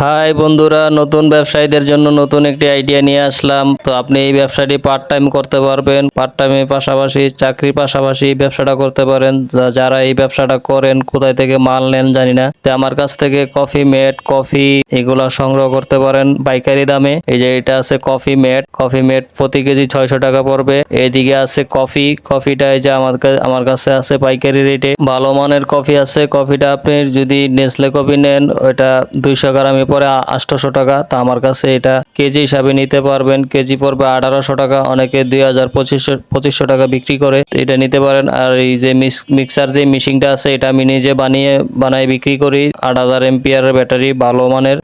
High বন্ধুরা, নতুন ব্যবসায়ীদের জন্য নতুন একটি আইডিয়া নিয়ে আসলাম। তো আপনি এই ব্যবসাটি পার্ট টাইম করতে পারবেন। পার্ট টাইমের পাশাপাশি চাকরির পাশাপাশি ব্যবসাটা করতে পারেন। যারা এই ব্যবসাটা করেন, কোথায় থেকে মাল নেন জানি না। তো আমার কাছ থেকে কফি মেট কফি এগুলো সংগ্রহ করতে পারেন পাইকারি দামে। এই যে এটা আছে কফি মেট কফি মেট প্রতি কেজি ছয়শো টাকা পড়বে। এইদিকে আছে কফি কফিটা এই যে আমার আমার কাছে আছে পাইকারি রেটে ভালো মানের কফি আছে। কফিটা আপনি যদি নেসলে কফি নেন, ওটা দুইশো গ্রামে পরে আটশোশো টাকা। তা আমার কাছে এটা কেজি হিসাবে নিতে পারবেন। কেজি পড়বে আঠারোশো টাকা। অনেকে দুই হাজার পঁচিশশো পঁচিশশো টাকা বিক্রি করে এটা নিতে পারেন। আর এই যে মিক্সার যে মেশিনটা আছে, এটা আমি নিজে বানিয়ে বানাই বিক্রি করি। আট হাজার এমপিয়ারের ব্যাটারি, ভালো মানের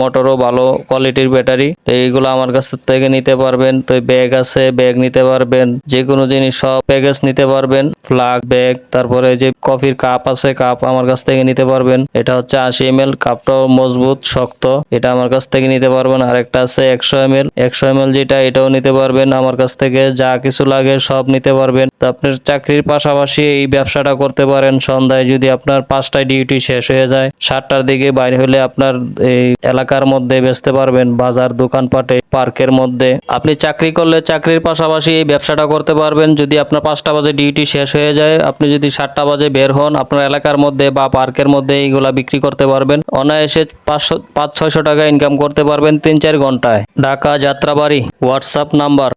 মোটরও ভালো কোয়ালিটির ব্যাটারি। তো এইগুলো আমার কাছ থেকে নিতে পারবেন। তো ব্যাগ আছে, ব্যাগ নিতে পারবেন। যে কোনো জিনিস সব প্যাকেজ নিতে পারবেন। ফ্লাগ ব্যাগ, তারপরে যে কফির কাপ আছে, কাপ আমার কাছ থেকে নিতে পারবেন। এটা হচ্ছে আশি এম এল, কাপটাও মজবুত শক্ত। এটা আমার কাছ থেকে নিতে পারবেন। আরেকটা আছে একশো এম এল। একশো এম এল যেটা, এটাও নিতে পারবেন। আমার কাছ থেকে যা কিছু লাগে সব নিতে পারবেন। তো আপনার চাকরির পাশাপাশি এই ব্যবসাটা করতে পারেন। সন্ধ্যায় যদি আপনার পাঁচটায় ডিউটি শেষ হয়ে যায়, সাতটার দিকে বাইরে হলে আপনার এই এলাকার মধ্যে বেচতে পারবেন। বাজার, দোকানপাটে। পার্কের মধ্যে। আপনি চাকরি করলে চাকরির পাশাপাশি এই ব্যবসাটা করতে পারবেন। যদি আপনার পাঁচটা বাজে ডিউটি শেষ হয়ে যায়, আপনি যদি সাতটা বাজে বের হন, আপনার এলাকার মধ্যে বা পার্কের মধ্যে এইগুলা বিক্রি করতে পারবেন। অনায়াসে পাঁচশো, পাঁচ ছয়শো টাকা ইনকাম করতে পারবেন তিন চার ঘন্টায়। Dhaka Jatrabari WhatsApp number